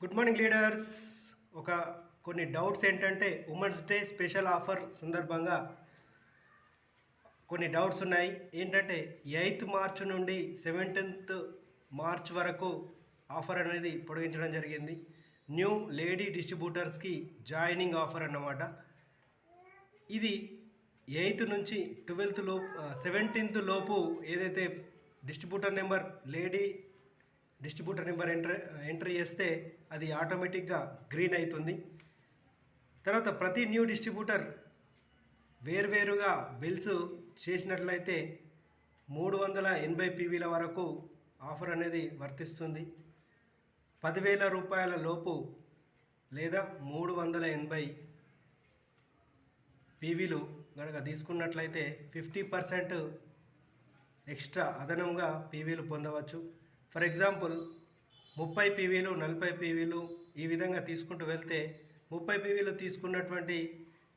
Good morning leaders ఒక కొన్ని doubts ఏంటంటే ఉమెన్స్ డే స్పెషల్ ఆఫర్ సందర్భంగా కొన్ని డౌట్స్ ఉన్నాయి. ఏంటంటే ఎయిత్ మార్చ్ నుండి సెవెంటీన్త్ మార్చ్ వరకు ఆఫర్ అనేది పొడిగించడం జరిగింది. న్యూ లేడీ డిస్ట్రిబ్యూటర్స్కి జాయినింగ్ ఆఫర్ అన్నమాట. ఇది ఎయిత్ నుంచి ట్వెల్త్ లోపు సెవెంటీన్త్ లోపు ఏదైతే distributor number lady distributor number enter enter చేస్తే అది ఆటోమేటిక్గా గ్రీన్ అవుతుంది. తర్వాత ప్రతి న్యూ డిస్ట్రిబ్యూటర్ వేర్వేరుగా బిల్స్ చేసినట్లయితే మూడు వందల ఎనభై పీవీల వరకు ఆఫర్ అనేది వర్తిస్తుంది. పదివేల రూపాయల లోపు లేదా మూడు వందల ఎనభై పీవీలు కనుక తీసుకున్నట్లయితే ఫిఫ్టీ పర్సెంట్ ఎక్స్ట్రా అదనంగా పీవీలు పొందవచ్చు. ఫర్ ఎగ్జాంపుల్ ముప్పై పీవీలు నలభై పీవీలు ఈ విధంగా తీసుకుంటూ వెళ్తే ముప్పై పీవీలు తీసుకున్నటువంటి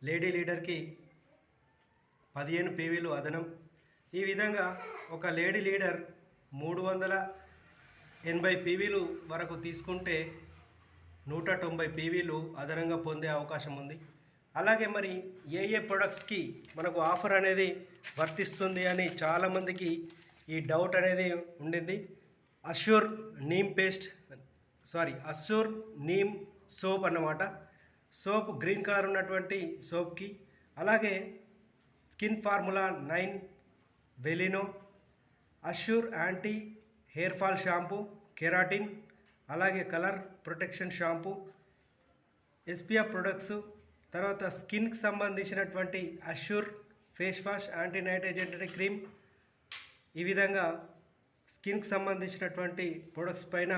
లేడీ లీడర్కి పదిహేను పీవీలు అదనం. ఈ విధంగా ఒక లేడీ లీడర్ మూడు వందల ఎనభై పీవీలు వరకు తీసుకుంటే నూట తొంభై పీవీలు అదనంగా పొందే అవకాశం ఉంది. అలాగే మరి ఏ ఏ ప్రొడక్ట్స్కి మనకు ఆఫర్ అనేది వర్తిస్తుంది అని చాలామందికి ఈ డౌట్ అనేది ఉండింది. Assure neem paste sorry Assure neem soap అన్నమాట. సోప్ గ్రీన్ కలర్ ఉన్నటువంటి సోప్కి అలాగే skin formula nine వెలినో Assure anti hair fall shampoo keratin అలాగే colour protection shampoo SPF products తర్వాత స్కిన్కి సంబంధించినటువంటి Assure face wash anti night ఏజెంటరీ cream ఈ విధంగా స్కిన్కి సంబంధించినటువంటి ప్రొడక్ట్స్ పైన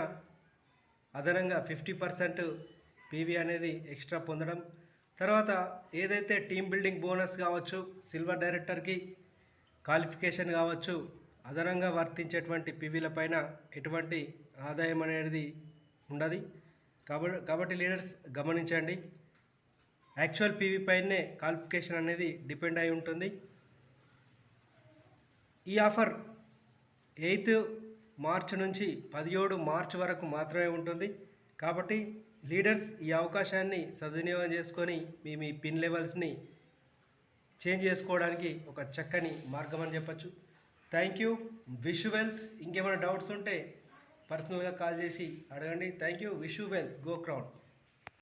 అదనంగా ఫిఫ్టీ పర్సెంట్ పీవీ అనేది ఎక్స్ట్రా పొందడం. తర్వాత ఏదైతే టీమ్ బిల్డింగ్ బోనస్ కావచ్చు సిల్వర్ డైరెక్టర్కి క్వాలిఫికేషన్ కావచ్చు అదనంగా వర్తించేటువంటి పీవీల పైన ఎటువంటి ఆదాయం అనేది ఉండదు. కాబట్టి కాబట్టి లీడర్స్ గమనించండి. యాక్చువల్ పీవీ పైనే క్వాలిఫికేషన్ అనేది డిపెండ్ అయి ఉంటుంది. ఈ ఆఫర్ ఎయిత్ మార్చ్ నుంచి పదిహేడు మార్చ్ వరకు మాత్రమే ఉంటుంది. కాబట్టి లీడర్స్ ఈ అవకాశాన్ని సద్వినియోగం చేసుకొని మీ మీ పిన్ లెవెల్స్ని చేంజ్ చేసుకోవడానికి ఒక చక్కని మార్గం అని చెప్పచ్చు. Thank you. Wish wealth. ఇంకేమైనా డౌట్స్ ఉంటే పర్సనల్గా కాల్ చేసి అడగండి. Thank you. Wish wealth. Go crowd